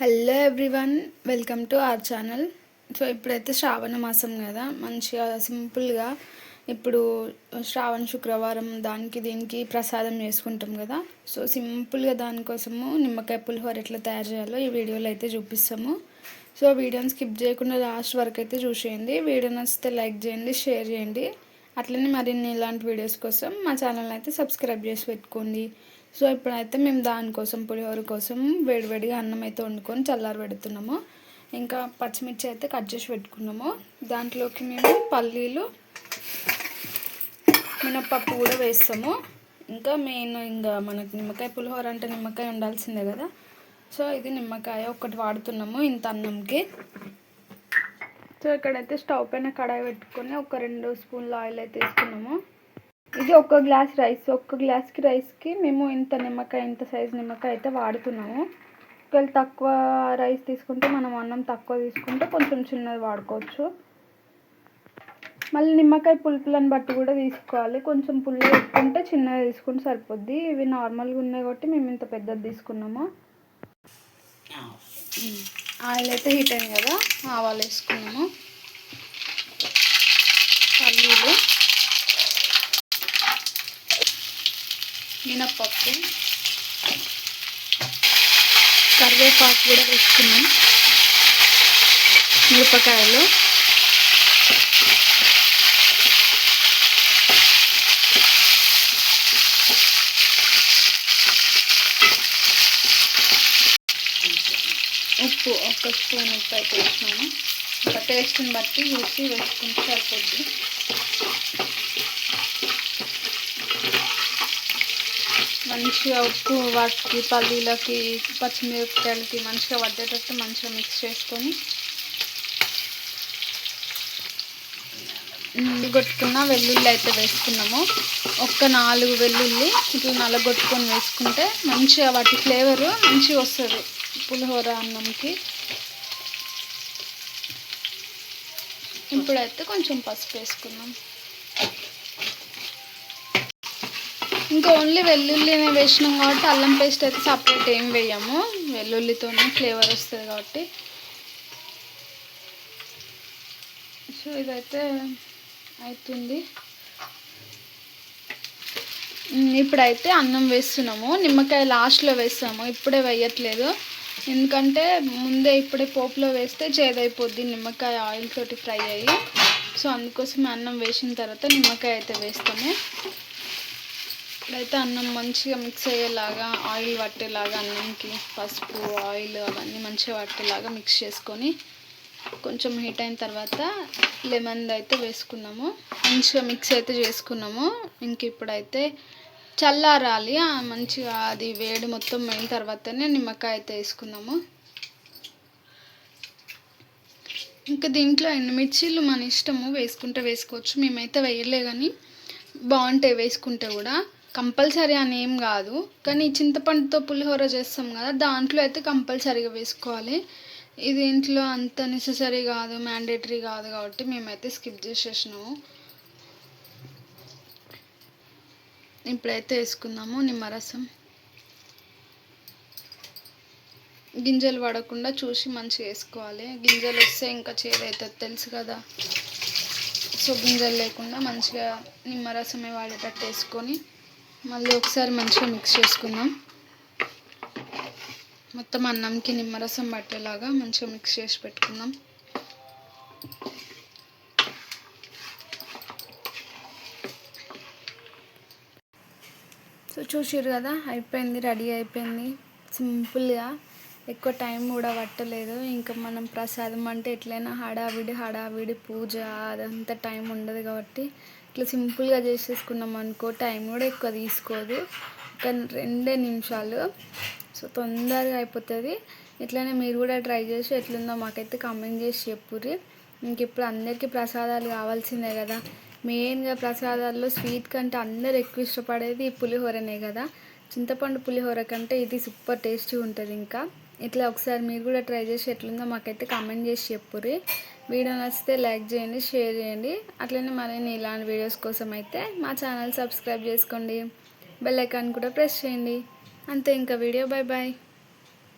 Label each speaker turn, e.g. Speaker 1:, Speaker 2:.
Speaker 1: Hello everyone welcome to our channel so ఇప్పుడైతే శ్రావణ మాసం కదా మంచిగా సింపుల్గా ఇప్పుడు శ్రావణ శుక్రవారం దానికి దీనికి ప్రసాదం చేసుకుంటాం కదా. సో సింపుల్గా దానికోసము నిమ్మకాయ పులిహోర ఎట్లా తయారు చేయాలో ఈ వీడియోలో అయితే చూపిస్తాము. సో వీడియోని స్కిప్ చేయకుండా లాస్ట్ వరకు అయితే చూసేయండి. వీడియో నచ్చితే లైక్ చేయండి షేర్ చేయండి. అట్లనే మరిన్ని ఇలాంటి వీడియోస్ కోసం మా ఛానల్ అయితే సబ్స్క్రైబ్ చేసి పెట్టుకోండి. సో ఇప్పుడైతే మేము దానికోసం పులిహోర కోసం వేడివేడిగా అన్నం అయితే వండుకొని చల్లారి పెడుతున్నాము. ఇంకా పచ్చిమిర్చి అయితే కట్ చేసి పెట్టుకున్నాము. దాంట్లోకి మేము పల్లీలు మినప్పప్పు కూడా వేస్తాము. ఇంకా మెయిన్ ఇంకా మనకి నిమ్మకాయ పులిహోర అంటే నిమ్మకాయ ఉండాల్సిందే కదా. సో ఇది నిమ్మకాయ ఒకటి వాడుతున్నాము ఇంత అన్నంకి. సో ఇక్కడైతే స్టవ్ పైన కడాయి పెట్టుకొని ఒక రెండు స్పూన్ల ఆయిల్ అయితే తీసుకున్నాము ఇది ఒక గ్లాస్ రైస్. ఒక్క గ్లాస్కి రైస్కి మేము ఇంత నిమ్మకాయ ఇంత సైజు నిమ్మకాయ అయితే వాడుతున్నాము. ఒకవేళ తక్కువ రైస్ తీసుకుంటే మనం అన్నం తక్కువ తీసుకుంటే కొంచెం చిన్నది వాడుకోవచ్చు. మళ్ళీ నిమ్మకాయ పులుపులను బట్టి కూడా తీసుకోవాలి. కొంచెం పుల్ల పెట్టుకుంటే చిన్నది తీసుకుంటే సరిపోద్ది. ఇవి నార్మల్గా ఉన్నాయి కాబట్టి మేము ఇంత పెద్దది తీసుకున్నాము. ఆయిల్ అయితే హీట్ అయింది కదా ఆవాలు వేసుకున్నాము. పల్లీలు. మినప్పప్పు కరివేపాకు కూడా వేసుకున్నాం. మిరపకాయలు. ఉప్పు ఒక స్పూన్ ఉప్పు అయితే వేసినాము ఒక టేస్ట్ని బట్టి ఉప్పు వేసుకుంటే సరిపోద్ది. మంచిగా ఉప్పు వాటికి పల్లీలకి పచ్చిమిరపకాయలకి మంచిగా పట్టేటట్టు మంచిగా మిక్స్ చేసుకొని కొట్టుకున్న వెల్లుల్లి అయితే వేసుకున్నాము. ఒక్క నాలుగు వెల్లుల్లి ఇట్లా నలగొట్టుకొని వేసుకుంటే మంచిగా వాటి ఫ్లేవర్ మంచిగా వస్తుంది. పులిహోర అన్నంకి. ఇప్పుడైతే కొంచెం పసుపు వేసుకున్నాం ఇంకా ఓన్లీ వెల్లుల్లినే వేసినాం కాబట్టి అల్లం పేస్ట్ అయితే సపరేట్ ఏం వేయము. వెల్లుల్లితోనే ఫ్లేవర్ వస్తుంది కాబట్టి. సో ఇదైతే అవుతుంది ఇప్పుడైతే అన్నం వేస్తున్నాము. నిమ్మకాయ లాస్ట్లో వేస్తాము. ఇప్పుడే వేయట్లేదు. ఎందుకంటే ముందే ఇప్పుడే పోపులో వేస్తే చేదైపోద్ది నిమ్మకాయ ఆయిల్ తోటి ఫ్రై అయ్యి. సో అందుకోసం అన్నం వేసిన తర్వాత నిమ్మకాయ అయితే వేస్తాము. ఇప్పుడైతే అన్నం మంచిగా మిక్స్ అయ్యేలాగా ఆయిల్ పట్టేలాగా అన్నంకి పసుపు ఆయిల్ అవన్నీ మంచిగా పట్టేలాగా మిక్స్ చేసుకొని కొంచెం హీట్ అయిన తర్వాత లెమన్ అయితే వేసుకున్నాము. మంచిగా మిక్స్ అయితే చేసుకున్నాము. ఇంక ఇప్పుడైతే చల్లారాలి. మంచిగా అది వేడి మొత్తం అయిన తర్వాతనే నిమ్మకాయ అయితే వేసుకున్నాము. ఇంకా దీంట్లో ఎండుమిర్చీలు మన ఇష్టము వేసుకుంటే వేసుకోవచ్చు. మేమైతే వేయలే కానీ బాగుంటాయి వేసుకుంటే కూడా. కంపల్సరీ అని ఏం కాదు. కానీ చింతపండుతో పులిహోర చేస్తాం కదా దాంట్లో అయితే కంపల్సరీగా వేసుకోవాలి. ఇది ఇంట్లో అంత నెససరీ కాదు మ్యాండేటరీ కాదు కాబట్టి మేమైతే స్కిప్ చేసేసినాము. ఇప్పుడైతే వేసుకుందాము నిమ్మరసం. గింజలు పడకుండా చూసి మంచిగా వేసుకోవాలి. గింజలు వస్తే ఇంకా చేదవుతుంది తెలుసు కదా. సో గింజలు లేకుండా మంచిగా నిమ్మరసమే వాడేటట్టు వేసుకొని మళ్ళీ ఒకసారి మంచిగా మిక్స్ చేసుకుందాం. మొత్తం అన్నంకి నిమ్మరసం పట్టేలాగా మంచిగా మిక్స్ చేసి పెట్టుకుందాం. సో చూసారు కదా అయిపోయింది రెడీ అయిపోయింది. సింపుల్గా. ఎక్కువ టైం కూడా పట్టలేదు. ఇంకా మనం ప్రసాదం అంటే ఎట్లయినా హడావిడి హడావిడి పూజ అదంతా టైం ఉండదు కాబట్టి ఇట్లా సింపుల్గా చేసేసుకున్నాం అనుకో టైం కూడా ఎక్కువ తీసుకోదు. ఒక రెండే నిమిషాలు. సో తొందరగా అయిపోతుంది. ఇట్లనే మీరు కూడా ట్రై చేసి ఎట్లుందో మాకైతే కమెంట్ చేసి చెప్పుర్రి. ఇంక ఇప్పుడు అందరికీ ప్రసాదాలు కావాల్సిందే కదా. మెయిన్గా ప్రసాదాల్లో స్వీట్ కంటే అందరు ఎక్కువ ఇష్టపడేది ఈ పులిహోరనే కదా. చింతపండు పులిహోర కంటే ఇది సూపర్ టేస్టీ ఉంటుంది ఇంకా. ఇట్లా ఒకసారి మీరు కూడా ట్రై చేసి ఎట్లుందో మాకైతే కామెంట్ చేసి చెప్పుర్రి. వీడియో నచ్చితే లైక్ చేయండి షేర్ చేయండి. అట్లనే మరిన్ని ఇలాంటి వీడియోస్ కోసం అయితే మా ఛానల్ సబ్స్క్రైబ్ చేసుకోండి. బెల్ ఐకాన్ కూడా ప్రెస్ చేయండి. అంతే ఇంకా వీడియో బాయ్ బాయ్